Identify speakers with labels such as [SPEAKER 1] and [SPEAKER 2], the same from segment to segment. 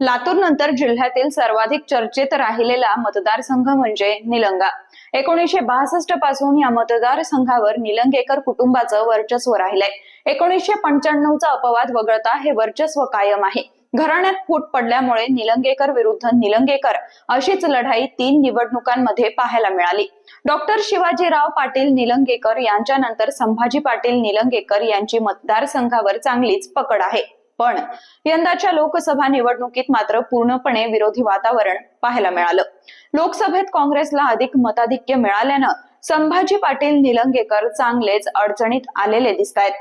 [SPEAKER 1] लातूर नंतर जिल्ह्यातील सर्वाधिक चर्चेत राहिलेला मतदारसंघ म्हणजे निलंगा. एकोणीसशे बासष्टपासून या मतदारसंघावर निलंगेकर कुटुंबाचं वर्चस्व राहिलंय. एकोणीसशे पंच्याण्णवचा अपवाद वगळता हे वर्चस्व कायम आहे. घराण्यात फूट पडल्यामुळे निलंगेकर विरुद्ध निलंगेकर अशीच लढाई तीन निवडणुकांमध्ये पाहायला मिळाली. डॉक्टर शिवाजीराव पाटील निलंगेकर यांच्यानंतर संभाजी पाटील निलंगेकर यांची मतदारसंघावर चांगलीच पकड आहे. पण यंदाच्या लोकसभा निवडणुकीत मात्र पूर्णपणे विरोधी वातावरण पाहायला मिळालं. लोकसभेत काँग्रेसला अधिक मताधिक्य मिळाल्यानं संभाजी पाटील निलंगेकर चांगलेच अडचणीत आलेले दिसत आहेत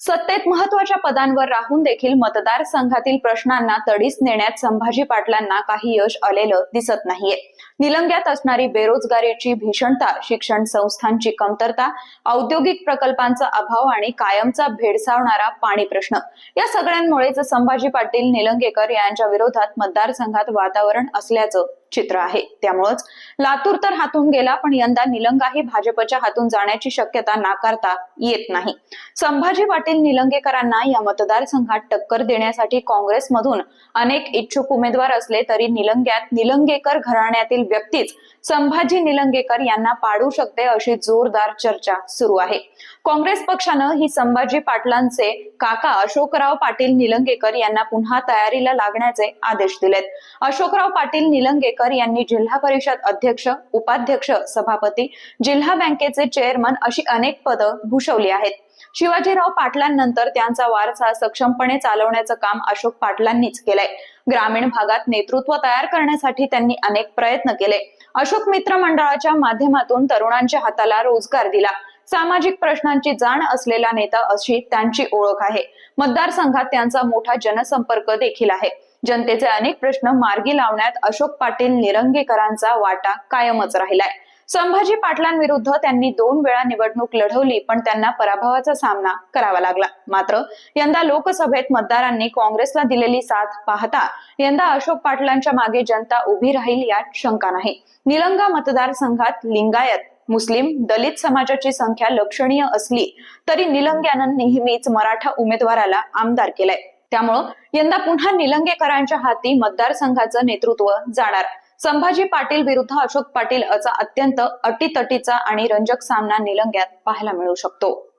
[SPEAKER 1] सत्तेत महत्त्वाच्या पदांवर राहून देखील मतदारसंघातील प्रश्नांना तडीस नेण्यात संभाजी पाटलांना काही यश आलेलं दिसत नाहीये. निलंग्यात असणारी बेरोजगारीची भीषणता शिक्षण संस्थांची कमतरता औद्योगिक प्रकल्पांचा अभाव आणि कायमचा भेडसावणारा पाणी प्रश्न या सगळ्यांमुळेच संभाजी पाटील निलंगेकर यांच्या विरोधात मतदारसंघात वातावरण असल्याचं चित्र आहे. त्यामुळंच लातूर तर हातून गेला पण यंदा निलंगाही भाजपच्या हातून जाण्याची शक्यता नाकारता येत नाही. संभाजी पाटील निलंगेकरांना या मतदारसंघात टक्कर देण्यासाठी काँग्रेसमधून अनेक इच्छुक उमेदवार असले तरी निलंग्यात निलंगेकर घराण्यातील व्यक्तीच संभाजी निलंगेकर यांना पाडू शकते अशी जोरदार चर्चा सुरू आहे. काँग्रेस पक्षानं ही संभाजी पाटलांचे काका अशोकराव पाटील निलंगेकर यांना पुन्हा तयारीला लागण्याचे आदेश दिलेत. अशोकराव पाटील निलंगेकर यांनी जिल्हा परिषद अध्यक्ष उपाध्यक्ष सभापती जिल्हा बँकेचे चेअरमन अशी अनेक पदं भूषवली आहेत. शिवाजीराव पाटलांनंतर त्यांचा वारसा सक्षमपणे चालवण्याचं काम अशोक पाटलांनीच केलंय. ग्रामीण भागात नेतृत्व तयार करण्यासाठी त्यांनी अनेक प्रयत्न केले. अशोक मित्र मंडळाच्या माध्यमातून तरुणांच्या हाताला रोजगार दिला. सामाजिक प्रश्नांची जाण असलेला नेता अशी त्यांची ओळख आहे. मतदारसंघात त्यांचा मोठा जनसंपर्क देखील आहे. जनतेचे अनेक प्रश्न मार्गी लावण्यात अशोक पाटील निरंगेकरांचा वाटा कायमच राहिलाय. संभाजी पाटलांविरुद्ध त्यांनी दोन वेळा निवडणूक लढवली पण त्यांना पराभवाचा सामना करावा लागला. मात्र यंदा लोकसभेत मतदारांनी काँग्रेसला दिलेली साथ पाहता यंदा अशोक पाटलांच्या मागे जनता उभी राहील यात शंका नाही. निलंगा मतदारसंघात लिंगायत मुस्लिम दलित समाजाची संख्या लक्षणीय असली तरी निलंग्यानं नेहमीच मराठा उमेदवाराला आमदार केलाय. त्यामुळं यंदा पुन्हा निलंगेकरांच्या हाती मतदारसंघाचं नेतृत्व जाणार. संभाजी पाटील विरुद्ध अशोक पाटील असा अत्यंत अटीतटीचा आणि रंजक सामना निलंग्यात पाहायला मिळू शकतो.